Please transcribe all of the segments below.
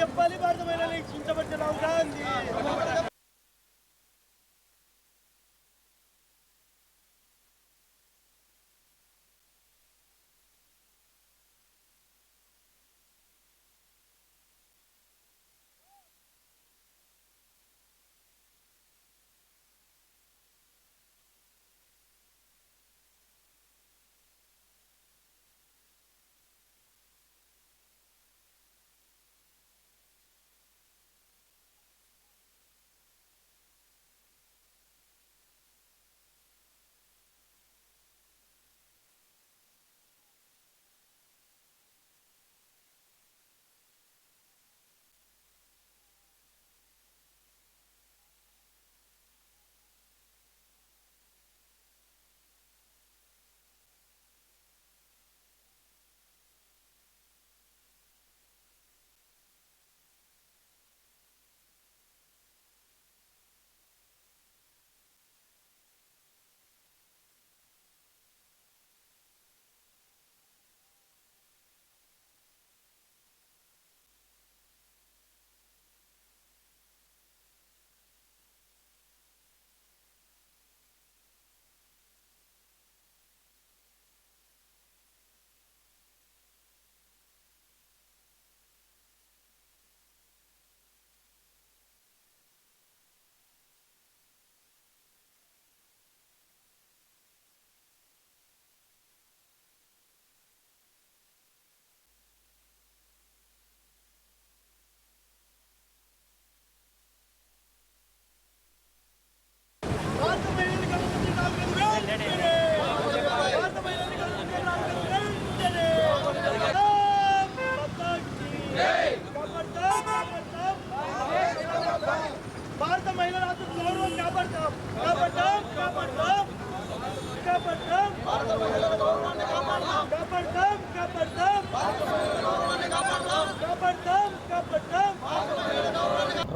చెప్పాలి భారతమైన చింతబట్టి రావు గాంధీ.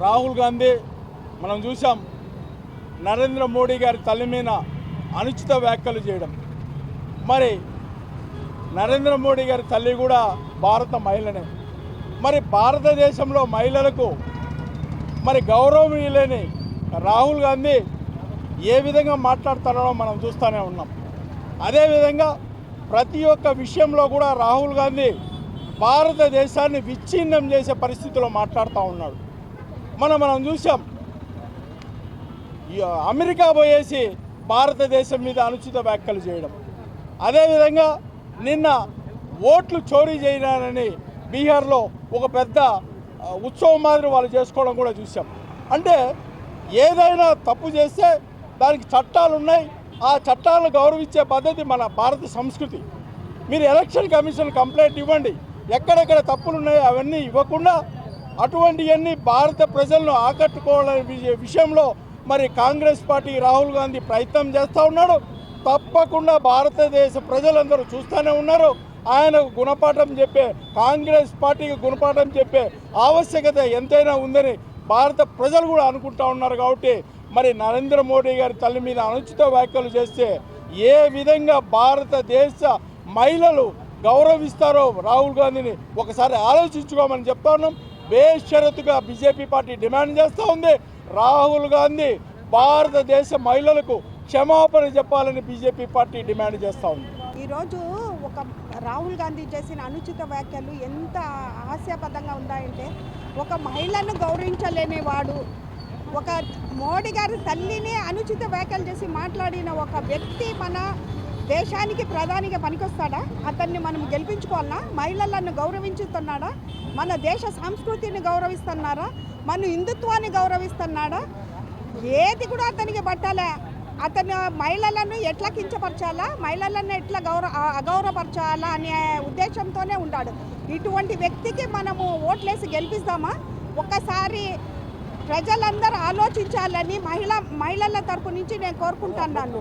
రాహుల్ గాంధీ మనం చూసాం నరేంద్ర మోడీ గారి తల్లి మీద అనుచిత వ్యాఖ్యలు చేయడం. మరి నరేంద్ర మోడీ గారి తల్లి కూడా భారత మహిళనే. మరి భారతదేశంలో మహిళలకు మరి గౌరవం లేని రాహుల్ గాంధీ ఏ విధంగా మాట్లాడుతున్నాడో మనం చూస్తూనే ఉన్నాం. అదేవిధంగా ప్రతి ఒక్క విషయంలో కూడా రాహుల్ గాంధీ భారతదేశాన్ని విచ్ఛిన్నం చేసే పరిస్థితిలో మాట్లాడుతూ ఉన్నాడు. మనం మనం చూసాం. అమెరికా పోయేసి భారతదేశం మీద అనుచిత వ్యాఖ్యలు చేయడం. అదేవిధంగా నిన్న ఓట్లు చోరీ చేయడానని బీహార్లో ఒక పెద్ద ఉత్సవం మాదిరి వాళ్ళు చేసుకోవడం కూడా చూసాం. అంటే ఏదైనా తప్పు చేస్తే దానికి చట్టాలు ఉన్నాయి. ఆ చట్టాలను గౌరవించే పద్ధతి మన భారత సంస్కృతి. మీరు ఎలక్షన్ కమిషన్ కంప్లైంట్ ఇవ్వండి. ఎక్కడెక్కడ తప్పులు ఉన్నాయో అవన్నీ ఇవ్వకుండా అటువంటివన్నీ భారత ప్రజలను ఆకట్టుకోవాలనే విషయంలో మరి కాంగ్రెస్ పార్టీ రాహుల్ గాంధీ ప్రయత్నం చేస్తూ ఉన్నాడు. తప్పకుండా భారతదేశ ప్రజలందరూ చూస్తూనే ఉన్నారు. ఆయనకు గుణపాఠం చెప్పే కాంగ్రెస్ పార్టీకి గుణపాఠం చెప్పే ఆవశ్యకత ఎంతైనా ఉందని భారత ప్రజలు కూడా అనుకుంటా ఉన్నారు కాబట్టి మరి నరేంద్ర మోడీ గారి తల్లి మీద అనుచిత వ్యాఖ్యలు చేస్తే ఏ విధంగా భారతదేశ మహిళలు గౌరవిస్తారో రాహుల్ గాంధీని ఒకసారి ఆలోచించుకోమని చెప్తా ఉన్నాం. బేషరతుగా బీజేపీ పార్టీ డిమాండ్ చేస్తూ ఉంది. రాహుల్ గాంధీ భారతదేశ మహిళలకు క్షమాపణ చెప్పాలని బీజేపీ పార్టీ డిమాండ్ చేస్తూ ఉంది. ఈరోజు ఒక రాహుల్ గాంధీ చేసిన అనుచిత వ్యాఖ్యలు ఎంత హాస్యాపదంగా ఉన్నాయంటే ఒక మహిళను గౌరవించలేని వాడు ఒక మోడీ గారి తల్లిని అనుచిత వ్యాఖ్యలు చేసి మాట్లాడిన ఒక వ్యక్తి మన దేశానికి ప్రధానిగా పనికొస్తాడా? అతన్ని మనం గెలిపించుకోవాలనా? మహిళలను గౌరవించుతున్నాడా? మన దేశ సంస్కృతిని గౌరవిస్తున్నారా? మన హిందుత్వాన్ని గౌరవిస్తున్నాడా? ఏది కూడా అతనికి పట్టాలే? అతను మహిళలను ఎట్లా కించపరచాలా? మహిళలను ఎట్లా గౌరవ అగౌరవపరచాలా అనే ఉద్దేశంతోనే ఉన్నాడు ఇటువంటి వ్యక్తికి మనము ఓట్లేసి గెలిపిస్తామా ఒక్కసారి ప్రజలందరూ ఆలోచించాలని మహిళ మహిళల తరపు నుంచి నేను కోరుకుంటున్నాను